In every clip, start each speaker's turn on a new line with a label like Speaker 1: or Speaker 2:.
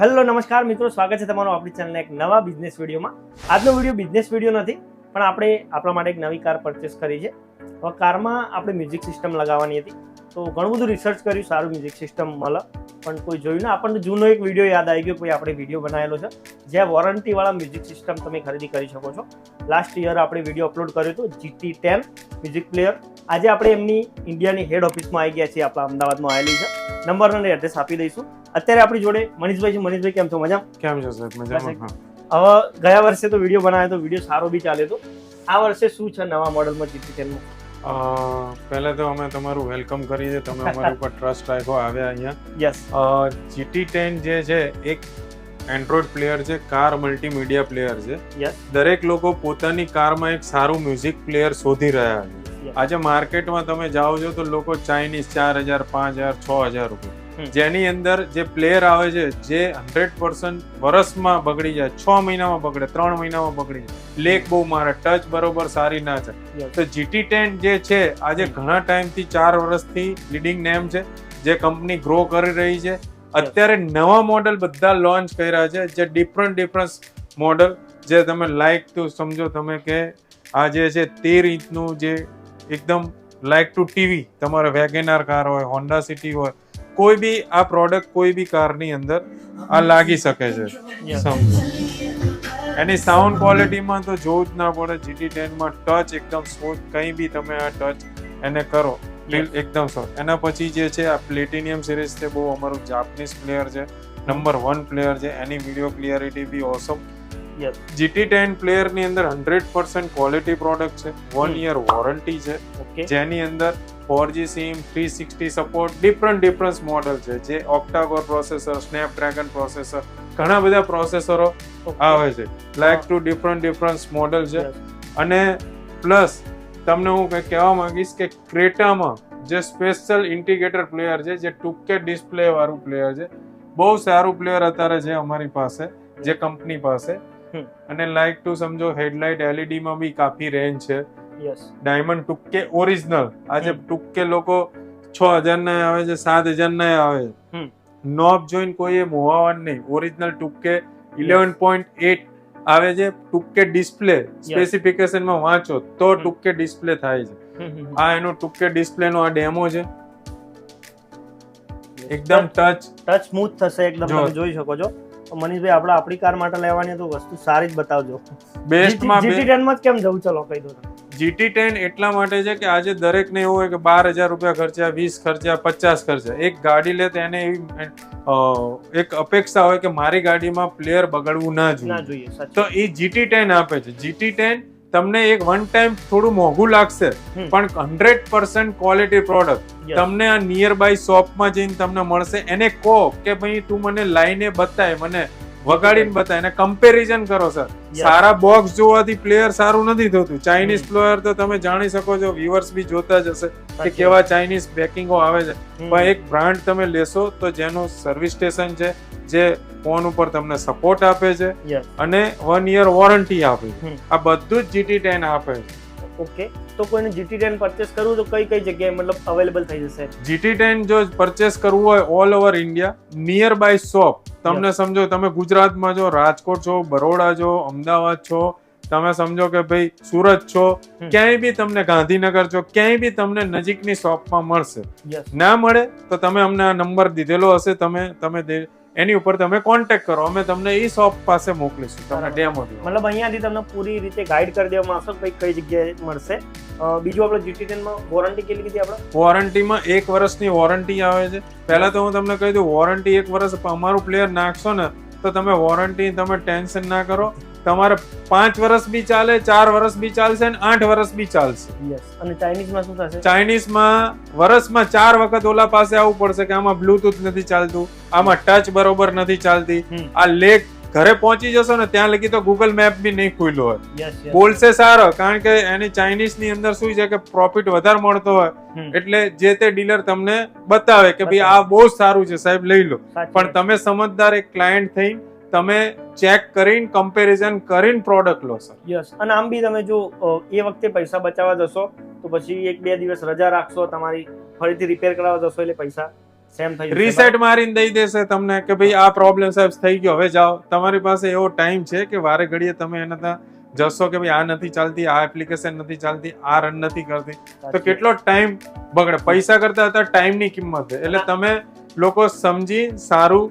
Speaker 1: Hello, નમસ્કાર મિત્રો, સ્વાગત છે તમારું આપણી ચેનલના એક નવા બિઝનેસ વિડીયોમાં. આજનો વીડિયો બિઝનેસ વીડિયો નથી, પણ આપણે આપણા માટે એક નવી કાર પરચેસ કરી છે. હવે કારમાં આપણે મ્યુઝિક સિસ્ટમ લગાવવાની હતી, તો ઘણું બધું રિસર્ચ કર્યું, સારું મ્યુઝિક સિસ્ટમ મળે. પણ કોઈ જોયું ને, આપણને જૂનો એક વીડિયો યાદ આવી ગયો, કોઈ આપણે વીડિયો બનાવેલો છે જ્યાં વોરંટીવાળા મ્યુઝિક સિસ્ટમ તમે ખરીદી કરી શકો છો. લાસ્ટ યર આપણે વીડિયો અપલોડ કર્યો હતો જીટી ટેન મ્યુઝિક પ્લેયર આજે આપણે એમની ઇન્ડિયાની હેડ ઓફિસમાં આવી ગયા છીએ. આપણા અમદાવાદમાં આવેલી છે. નંબર અને એડ્રેસ આપી દઈશું. અત્યારે આપણી જોડે મનીષભાઈ છે. મનીષભાઈ કેમ છો? મજા
Speaker 2: કેમ છો સાહેબ? મજામાં
Speaker 1: હવે ગયા વર્ષે તો વીડિયો બનાવ્યો તો વીડિયો સારો બી ચાલ્યો હતો આ વર્ષે શું છે નવા મોડલમાં જીતી
Speaker 2: તેમનું? પહેલા તો અમે તમારું વેલકમ કરી છે તમે અમારી ઉપર ટ્રસ્ટ રાખ્યો આવ્યા અહીંયા.
Speaker 1: યસ
Speaker 2: જીટી ટેન જે છે એક એન્ડ્રોઈડ પ્લેયર છે કાર મલ્ટીમીડિયા પ્લેયર છે. દરેક લોકો પોતાની કારમાં એક સારું મ્યુઝિક પ્લેયર શોધી રહ્યા છે. આજે માર્કેટમાં તમે જાઓ છો તો લોકો ચાઇનીઝ ચાર હજાર પાંચ હજાર છ હજાર રૂપિયા. જેની અંદર જે પ્લેયર આવે છે જે હંડ્રેડ પર્સન્ટ વર્ષમાં બગડી જાય છ મહિનામાં બગડે ત્રણ મહિનામાં બગડી જાય. લેક બહુ મારે ટચ બરોબર સારી ના છે તો જીટી ટેન જે છે આજે ઘણા ટાઈમથી ચાર વર્ષથી લીડિંગ નેમ છે જે કંપની ગ્રો કરી રહી છે. અત્યારે નવા મોડલ બધા લોન્ચ કર્યા છે જે ડિફરન્ટ ડિફરન્ટ મોડલ જે તમે લાઈક ટુ સમજો તમે કે આ જે છે તેર ઇંચનું જે એકદમ લાઈક ટુ ટીવી તમારે વેગેનાર કાર હોય હોન્ડા સિટી હોય કોઈ બી આ પ્રોડક્ટ કોઈ બી કારની અંદર આ લાગી શકે છે. એની સાઉન્ડ ક્વોલિટીમાં તો જોવું જ ના પડે. જીટી ટેનમાં ટચ એકદમ સ્મૂથ કંઈ બી તમે આ ટચ એને કરો એકદમ સો એના પછી જે છે આ પ્લેટિનિયમ સિરીઝ છે બહુ અમારું જાપનીઝ પ્લેયર છે નંબર વન પ્લેયર છે એની વીડિયો ક્લિયરિટી બી ઓસમ
Speaker 1: યસ
Speaker 2: જીટી ટેન પ્લેયરની અંદર હંડ્રેડ પર્સન્ટ ક્વોલિટી પ્રોડક્ટ છે. વન યર વોરંટી છે. જેની અંદર four G SIM three sixty support different different model છે. જે ઓક્ટાકોર પ્રોસેસર સ્નેપડ્રેગન પ્રોસેસર ઘણા બધા પ્રોસેસરો આવે છે. Like to different different model છે. અને પ્લસ તમને હું કંઈક કહેવા માંગીશ કે ક્રેટામાં જે સ્પેશિયલ ઇન્ટિગ્રેટર પ્લેયર છે જે ટૂંકે ડિસ્પ્લે વાળું પ્લેયર છે બહુ સારું પ્લેયર અત્યારે છે અમારી પાસે જે કંપની પાસે. અને લાઈક ટુ સમજો હેડલાઇટ એલઈડી માં બી કાફી રેન્જ છે.
Speaker 1: યસ
Speaker 2: ડાયમંડ ટૂંકે ઓરિજિનલ આજે. ટૂંકે લોકો છ હજાર ના આવે છે સાત હજાર ના આવે. નોબ જોઈન કોઈએ મોહવાનું નહીં. ઓરિજિનલ ટૂંકે ઇલેવન પોઈન્ટ એટ આવે છે. ટૂંકે ડિસ્પ્લે સ્પેસિફિકેશનમાં વાંચો તો
Speaker 1: હમ.
Speaker 2: ડિસ્પ્લે થાય છે. આ એનો ટૂંકે ડિસ્પ્લે નો આ ડેમો છે. એકદમ ટચ
Speaker 1: ટચ સ્મૂથ થશે એકદમ તમે જોઈ શકો છો. મનીષભાઈ આપણે આપણી કાર માટે લેવાની તો વસ્તુ સારી જ બતાવજો.
Speaker 2: બેસ્ટમાં
Speaker 1: જીટી ટેનમાં જ કેમ જવું? ચલો કહી દો.
Speaker 2: જીટી ટેન એટલા માટે છે કે આજે દરેકને એવું હોય કે બાર હજાર રૂપિયા ખર્ચ્યા વીસ ખર્ચ્યા પચાસ ખર્ચ્યા. એક ગાડી લે તો એને એવી એક અપેક્ષા હોય કે મારી ગાડીમાં પ્લેયર બગડવું ના
Speaker 1: ના
Speaker 2: જોઈએ તો એ જીટી ટેન આપે છે. જીટી ટેન તમને એક વન ટાઈમ થોડું મોંઘું લાગશે પણ હંડ્રેડ પર્સન્ટ ક્વોલિટી પ્રોડક્ટ તમને આ નિયર બાય શોપમાં જઈને તમને મળશે. એને કહો કે ભાઈ તું મને લાઈને બતાય મને વગાડીને બતાય. એને કમ્પેરિઝન કરો સર સારા બોક્સ જોવાથી પ્લેયર સારું નથી થતું. ચાઇનીઝ પ્લેયર તો તમે જાણી શકો છો વ્યુઅર્સ બી જોતા જ હશે કે કેવા ચાઇનીઝ પેકિંગો આવે છે. પણ એક બ્રાન્ડ તમે લેશો તો જેનું સર્વિસ સ્ટેશન છે જે ફોન ઉપર તમને સપોર્ટ આપે છે અને વન યર વોરંટી આપે આ બધું જ જીટી ટેન આપે છે.
Speaker 1: ઓકે. તો કોઈને જીટી ટેન પરચેસ કરવું તો કઈ કઈ જગ્યાએ મતલબ અવેલેબલ થઈ જશે?
Speaker 2: જીટી ટેન જો પરચેસ કરવું હોય all over India near by shop તમને સમજો તમે ગુજરાતમાં છો રાજકોટ છો બરોડા છો અમદાવાદ છો તમે સમજો કે ભાઈ સુરત છો ક્યાંય બી તમને ગાંધીનગર છો ક્યાંય બી તમને નજીકની શોપમાં મળશે. ના મળે તો તમે અમને આ નંબર દીધેલો હશે તમે તમે એની ઉપર તમે કોન્ટેક્ટ કરો. અમે તમને એ શોપ પાસે મોકલીશું. તમને. ડેમો
Speaker 1: મતલબ અહીંયાથી તમને પૂરી રીતે ગાઈડ કરી દેવામાં આવશે ભાઈ કઈ જગ્યાએ મળશે. બીજું આપણે જીટી ટેનમાં વોરંટી કેટલી કીધી આપણે?
Speaker 2: વોરંટીમાં એક વર્ષની વોરંટી આવે છે. પહેલા તો હું તમને કહી દઉં વોરંટી એક વર્ષ અમારું પ્લેયર નાખશો ને તો તમે વોરંટી તમે ટેન્શન ના કરો. તમારે પાંચ વર્ષ બી ચાલે ચાર વર્ષ બી ચાલશે અને આઠ વર્ષ બી ચાલશે.
Speaker 1: યસ અને ચાઇનીઝમાં શું થશે?
Speaker 2: ચાઇનીઝમાં વર્ષમાં ચાર વખત ઓલા પાસે આવવું પડશે કે આમાં બ્લુટુથ નથી ચાલતું આમાં ટચ બરોબર નથી ચાલતી. આ લેક ઘરે પહોંચી જશો ને ત્યાં લગી તો ગૂગલ મેપ બી નહીં ખુલ્યો હોય. બોલશે સારો કારણ કે એની ચાઇનીઝની અંદર શું છે કે પ્રોફિટ વધારે મળતો હોય. એટલે જે તે ડીલર તમને બતાવે કે ભાઈ આ બહુ સારું છે સાહેબ લઈ લો. પણ તમે સમજદાર એક ક્લાયન્ટ થઈ તમે ચેક કરીને કમ્પેરિઝન કરીને પ્રોડક્ટ લો સર
Speaker 1: યસ અને આમ બી તમે જો એ વખતે પૈસા બચાવવા જશો તો પછી એક બે દિવસ રજા રાખશો તમારી ફરીથી રિપેર કરાવવા જશો એટલે પૈસા સેમ થઈ જશે.
Speaker 2: રીસેટ મારીને દઈ દેશે તમને કે ભાઈ આ પ્રોબ્લેમ સાહેબ થઈ ગયો હવે જાઓ. તમારી પાસે એવો ટાઈમ છે કે વારે ઘડીએ તમે એના ત્યાં જશો કે ભાઈ આ નથી ચાલતી આ એપ્લિકેશન નથી ચાલતી આ રન નથી કરતી. તો કેટલો ટાઈમ બગડે? પૈસા કરતા હતા ટાઈમની કિંમત એટલે તમે લોકો સમજી સારું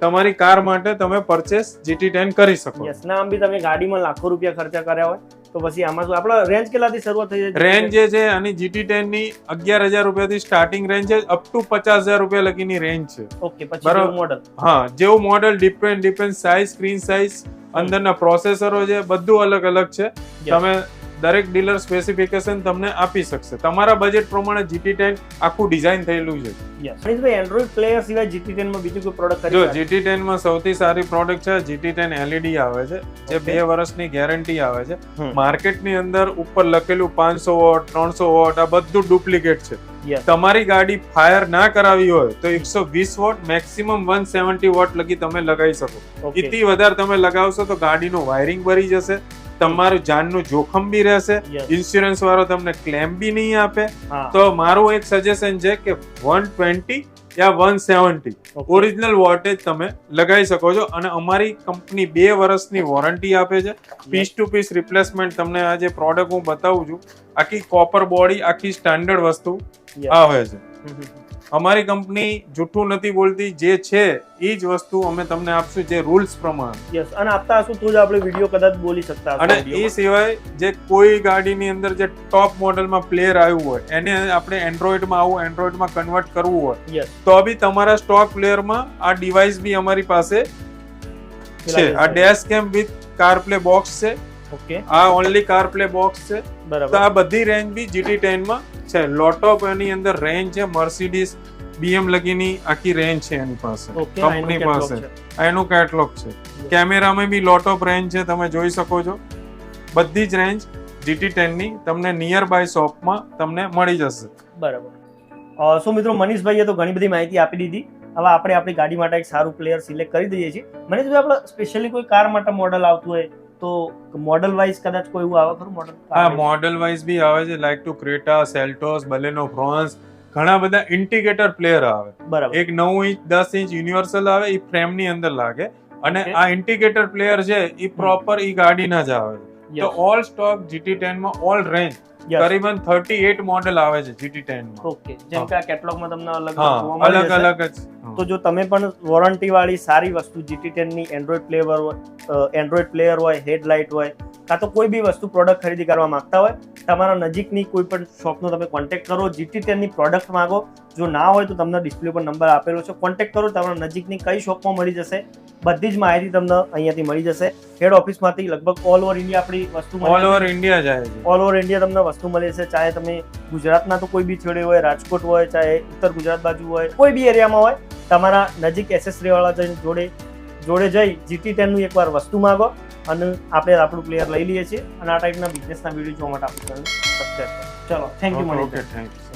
Speaker 2: તમારી કાર માટે તમે પરચેસ જીટી ટેન કરી શકો.
Speaker 1: યસ ના આમ બી તમે ગાડીમાં લાખો રૂપિયા ખર્ચા કર્યા હોય તો પછી આમાં શું આપણા રેન્જ કેટલાથી શરૂઆત થઈ જાય?
Speaker 2: રેન્જ જે છે આની જીટી ટેનની અગિયાર હજાર રૂપિયાથી સ્ટાર્ટિંગ રેન્જ છે અપ ટુ પચાસ હજાર રૂપિયા લગીની રેન્જ છે.
Speaker 1: ઓકે પછી
Speaker 2: બરાબર.
Speaker 1: મોડલ
Speaker 2: હા જેવું model depend depend size screen size અંદરના પ્રોસેસરો છે બધું અલગ અલગ છે તમે દરેક ડીલર સ્પેસિફિકેશન તમને આપી શકશે. તમારા બજેટ પ્રમાણે જીટી ટેન આખું ડિઝાઇન થયેલું છે.
Speaker 1: મનીષભાઈ એન્ડ્રોઇડ પ્લેયર સિવાય જીટી ટેનમાં બીજું કોઈ પ્રોડક્ટ
Speaker 2: જો જીટી ટેનમાં સૌથી સારી પ્રોડક્ટ છે જીટી ટેન એલઈડી આવે છે. જે બે વર્ષની ગેરંટી આવે છે. માર્કેટની અંદર ઉપર લખેલું પાંચસો વોટ ત્રણસો વોટ આ બધું ડુપ્લિકેટ છે. તમારી ગાડી ફાયર ના કરાવી હોય તો એકસો વીસ watt maximum one seventy watt લગી તમે લગાવી શકો. એથી વધારે તમે લગાવશો તો ગાડીનું વાયરિંગ ભરી જશે. તમારું જાનનું જોખમ બી રહેશે ઇન્સ્યોરન્સ વાળો તમને ક્લેમ બી નહીં આપે તો મારું એક સજેશન છે કે વન ટ્વેન્ટી યા વન સેવન્ટી. ઓરિજિનલ વોટેજ તમે લગાવી શકો છો અને અમારી કંપની બે વર્ષની વોરંટી આપે છે પીસ ટુ પીસ રિપ્લેસમેન્ટ તમને આ જે પ્રોડક્ટ હું બતાવું છું આખી કોપર બોડી આખી સ્ટાન્ડર્ડ વસ્તુ. આવે છે. અમારી કંપની જૂઠું નથી બોલતી જે છે એ જ વસ્તુ અમે તમને આપશું જે રૂલ્સ પ્રમાણે.
Speaker 1: યસ અને આપતા હશું તો જ આપણે વીડિયો કદાચ બોલી શકતા
Speaker 2: અને એ સિવાય જે કોઈ ગાડીની અંદર જે ટોપ મોડેલમાં પ્લેયર આવ્યું હોય એને આપણે એન્ડ્રોઈડમાં આવું એન્ડ્રોઈડમાં કન્વર્ટ કરવું હોય તો બી તમારા સ્ટોક પ્લેયરમાં આ ડિવાઇસ બી અમારી પાસે છે. આ dash cam with car play box છે.
Speaker 1: ઓકે
Speaker 2: આ ઓનલી કાર પ્લે બોક્સ છે તો
Speaker 1: બરાબર
Speaker 2: આ બધી રેન્જ બી જીટી ટેનમાં છે. લોટોપ એની અંદર રેન્જ છે. મર્સિડીઝ બીએમ લગીની આખી રેન્જ છે એની પાસે. કંપની પાસે. એનું કેટલોગ છે. કેમેરામાં બી લોટોપ રેન્જ છે. તમે જોઈ શકો છો. બધી જ રેન્જ જીટી ટેનની તમને નિયર બાય શોપમાં તમને મળી જશે.
Speaker 1: બરાબર. સો મિત્રો મનીષભાઈએ તો ઘણી બધી માહિતી આપી દીધી. હવે આપણે આપણી ગાડી માટે એક સારું પ્લેયર સિલેક્ટ કરી દઈએ છીએ. મનીષભાઈ આપણે સ્પેશિયલી કોઈ કાર માટે મોડલ આવતું હોય? તો મોડલ વાઇઝ કદાચ કોઈ એવું આવે ખરું? મોડલ
Speaker 2: હા મોડેલ વાઇઝ બી આવે છે like to Creta Seltos Baleno Fronx ઘણા બધા ઇન્ટિગ્રેટર પ્લેયર આવે.
Speaker 1: બરાબર.
Speaker 2: એક નવ ઇંચ દસ ઇંચ યુનિવર્સલ આવે એ ફ્રેમની અંદર લાગે. અને આ ઇન્ટિગ્રેટર પ્લેયર છે એ પ્રોપર ઈ ગાડીના જ આવે તો ઓલ સ્ટોક જીટી ટેનમાં ઓલ રેન્જ કરીબન થર્ટી એટ મોડેલ આવે છે જીટી ટેનમાં.
Speaker 1: ઓકે જેમ કે આ કેટલોગમાં તમને અલગ
Speaker 2: અલગ અલગ જ.
Speaker 1: તો જો તમે પણ વોરંટી વાળી સારી વસ્તુ જીટી ટેનની એન્ડ્રોઈડ પ્લેયર હોય એન્ડ્રોઇડ પ્લેયર હોય હેડલાઇટ હોય કાં તો કોઈ બી વસ્તુ પ્રોડક્ટ ખરીદી કરવા માંગતા હોય તમારા નજીકની કોઈ પણ શોપનો તમે કોન્ટેક્ટ કરો જીટી ટેનની પ્રોડક્ટ માંગો. જો ના હોય તો તમને ડિસ્પ્લે પર નંબર આપેલો છે. કોન્ટેક્ટ કરો તમારા નજીકની કઈ શોપમાં મળી જશે. બધી જ માહિતી તમને અહીંયાથી મળી જશે. હેડ ઓફિસમાંથી લગભગ ઓલ ઓવર ઇન્ડિયા આપણી વસ્તુ
Speaker 2: ઓલ ઓવર ઇન્ડિયા જાય છે.
Speaker 1: ઓલ ઓવર ઇન્ડિયા તમને વસ્તુ મળે છે ચાહે તમે ગુજરાતના તો કોઈ બી છેડે હોય રાજકોટ હોય ચાહે ઉત્તર ગુજરાત બાજુ હોય કોઈ બી એરિયામાં હોય તમારા નજીક એસેસરી વાળા જોડે જોડે જઈ જીટી ટેનનું એકવાર વસ્તુ માંગો અને આપણે આપણું પ્લેયર લઈ લઈએ છીએ અને આ ટાઈપના બિઝનેસના વીડિયો જોવા માટે આપણે સબસ્ક્રાઈબ કરો. ચલો થેન્ક યુ
Speaker 2: મને થેન્ક યુ